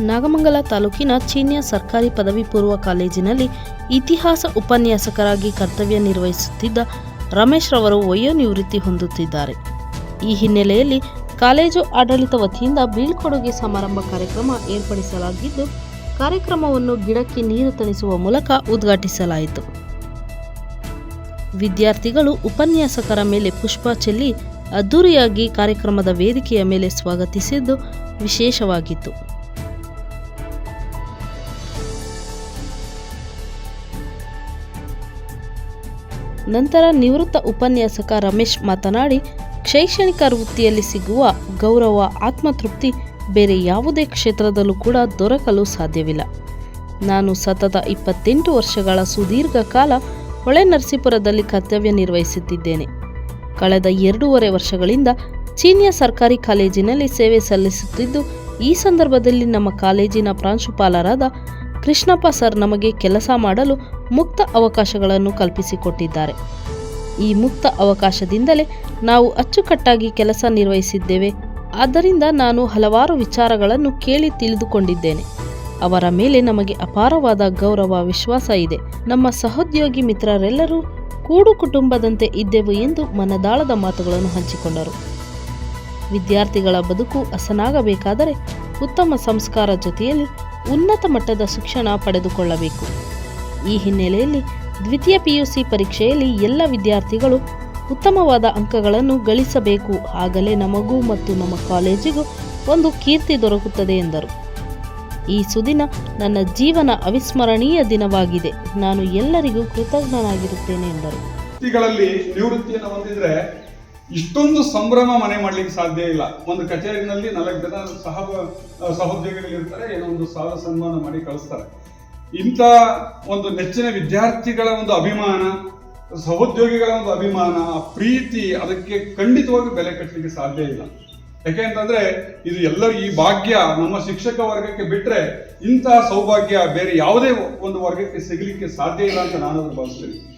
ನಾಗಮಂಗಲ ತಾಲೂಕಿನ ಚೀನ್ಯ ಸರ್ಕಾರಿ ಪದವಿ ಪೂರ್ವ ಕಾಲೇಜಿನಲ್ಲಿ ಇತಿಹಾಸ ಉಪನ್ಯಾಸಕರಾಗಿ ಕರ್ತವ್ಯ ನಿರ್ವಹಿಸುತ್ತಿದ್ದ ರಮೇಶ್ ರವರು ವಯೋನಿವೃತ್ತಿ ಹೊಂದುತ್ತಿದ್ದಾರೆ. ಈ ಹಿನ್ನೆಲೆಯಲ್ಲಿ ಕಾಲೇಜು ಆಡಳಿತ ವತಿಯಿಂದ ಬೀಳ್ಕೊಡುಗೆ ಸಮಾರಂಭ ಕಾರ್ಯಕ್ರಮ ಏರ್ಪಡಿಸಲಾಗಿದ್ದು, ಕಾರ್ಯಕ್ರಮವನ್ನು ಗಿಡಕ್ಕೆ ನೀರು ತಣಿಸುವ ಮೂಲಕ ಉದ್ಘಾಟಿಸಲಾಯಿತು. ವಿದ್ಯಾರ್ಥಿಗಳು ಉಪನ್ಯಾಸಕರ ಮೇಲೆ ಪುಷ್ಪ ಚೆಲ್ಲಿ ಅದ್ದೂರಿಯಾಗಿ ಕಾರ್ಯಕ್ರಮದ ವೇದಿಕೆಯ ಮೇಲೆ ಸ್ವಾಗತಿಸಿದ್ದು ವಿಶೇಷವಾಗಿತ್ತು. ನಂತರ ನಿವೃತ್ತ ಉಪನ್ಯಾಸಕ ರಮೇಶ್ ಮಾತನಾಡಿ, ಶೈಕ್ಷಣಿಕ ವೃತ್ತಿಯಲ್ಲಿ ಸಿಗುವ ಗೌರವ, ಆತ್ಮತೃಪ್ತಿ ಬೇರೆ ಯಾವುದೇ ಕ್ಷೇತ್ರದಲ್ಲೂ ಕೂಡ ದೊರಕಲು ಸಾಧ್ಯವಿಲ್ಲ. ನಾನು ಸತತ ಇಪ್ಪತ್ತೆಂಟು ವರ್ಷಗಳ ಸುದೀರ್ಘ ಕಾಲ ಹೊಳೆ ನರಸೀಪುರದಲ್ಲಿ ಕರ್ತವ್ಯ ನಿರ್ವಹಿಸುತ್ತಿದ್ದೇನೆ. ಕಳೆದ ಎರಡೂವರೆ ವರ್ಷಗಳಿಂದ ಚೀನಿಯ ಸರ್ಕಾರಿ ಕಾಲೇಜಿನಲ್ಲಿ ಸೇವೆ ಸಲ್ಲಿಸುತ್ತಿದ್ದು, ಈ ಸಂದರ್ಭದಲ್ಲಿ ನಮ್ಮ ಕಾಲೇಜಿನ ಪ್ರಾಂಶುಪಾಲರಾದ ಕೃಷ್ಣಪ್ಪ ಸರ್ ನಮಗೆ ಕೆಲಸ ಮಾಡಲು ಮುಕ್ತ ಅವಕಾಶಗಳನ್ನು ಕಲ್ಪಿಸಿಕೊಟ್ಟಿದ್ದಾರೆ. ಈ ಮುಕ್ತ ಅವಕಾಶದಿಂದಲೇ ನಾವು ಅಚ್ಚುಕಟ್ಟಾಗಿ ಕೆಲಸ ನಿರ್ವಹಿಸಿದ್ದೇವೆ. ಆದ್ದರಿಂದ ನಾನು ಹಲವಾರು ವಿಚಾರಗಳನ್ನು ಕೇಳಿ ತಿಳಿದುಕೊಂಡಿದ್ದೇನೆ. ಅವರ ಮೇಲೆ ನಮಗೆ ಅಪಾರವಾದ ಗೌರವ ವಿಶ್ವಾಸ ಇದೆ. ನಮ್ಮ ಸಹೋದ್ಯೋಗಿ ಮಿತ್ರರೆಲ್ಲರೂ ಕೂಡು ಕುಟುಂಬದಂತೆ ಇದ್ದೆವು ಎಂದು ಮನದಾಳದ ಮಾತುಗಳನ್ನು ಹಂಚಿಕೊಂಡರು. ವಿದ್ಯಾರ್ಥಿಗಳ ಬದುಕು ಅಸನಾಗಬೇಕಾದರೆ ಉತ್ತಮ ಸಂಸ್ಕಾರ ಜೊತೆಯಲ್ಲಿ ಉನ್ನತ ಮಟ್ಟದ ಶಿಕ್ಷಣ ಪಡೆದುಕೊಳ್ಳಬೇಕು. ಈ ಹಿನ್ನೆಲೆಯಲ್ಲಿ ದ್ವಿತೀಯ ಪಿಯುಸಿ ಪರೀಕ್ಷೆಯಲ್ಲಿ ಎಲ್ಲ ವಿದ್ಯಾರ್ಥಿಗಳು ಉತ್ತಮವಾದ ಅಂಕಗಳನ್ನು ಗಳಿಸಬೇಕು. ಆಗಲೇ ನಮಗೂ ಮತ್ತು ನಮ್ಮ ಕಾಲೇಜಿಗೂ ಒಂದು ಕೀರ್ತಿ ದೊರಕುತ್ತದೆ ಎಂದರು. ಈ ಸುದಿನ ನನ್ನ ಜೀವನ ಅವಿಸ್ಮರಣೀಯ ದಿನವಾಗಿದೆ. ನಾನು ಎಲ್ಲರಿಗೂ ಕೃತಜ್ಞನಾಗಿರುತ್ತೇನೆ ಎಂದರು. ನಿವೃತ್ತಿಯನ್ನು ಹೊಂದಿದ್ರೆ ಇಷ್ಟೊಂದು ಸಂಭ್ರಮ ಮನೆ ಮಾಡ್ಲಿಕ್ಕೆ ಸಾಧ್ಯ ಇಲ್ಲ. ಒಂದು ಕಚೇರಿನಲ್ಲಿ ನಾಲ್ಕು ಜನ ಸಹ ಸಹೋದ್ಯೋಗಿಗಳಿರ್ತಾರೆ, ಏನೋ ಒಂದು ಸಾಲ ಸನ್ಮಾನ ಮಾಡಿ ಕಳಿಸ್ತಾರೆ. ಇಂಥ ಒಂದು ನೆಚ್ಚಿನ ವಿದ್ಯಾರ್ಥಿಗಳ ಒಂದು ಅಭಿಮಾನ, ಸಹೋದ್ಯೋಗಿಗಳ ಒಂದು ಅಭಿಮಾನ ಪ್ರೀತಿ ಅದಕ್ಕೆ ಖಂಡಿತವಾಗಿ ಬೆಲೆ ಕಟ್ಟಲಿಕ್ಕೆ ಸಾಧ್ಯ ಇಲ್ಲ. ಯಾಕೆ ಅಂತಂದ್ರೆ, ಇದು ಎಲ್ಲರೂ ಈ ಭಾಗ್ಯ ನಮ್ಮ ಶಿಕ್ಷಕ ವರ್ಗಕ್ಕೆ ಬಿಟ್ಟರೆ ಇಂತಹ ಸೌಭಾಗ್ಯ ಬೇರೆ ಯಾವುದೇ ಒಂದು ವರ್ಗಕ್ಕೆ ಸಿಗಲಿಕ್ಕೆ ಸಾಧ್ಯ ಇಲ್ಲ ಅಂತ ನಾನು ಭಾವಿಸ್ತೇನೆ.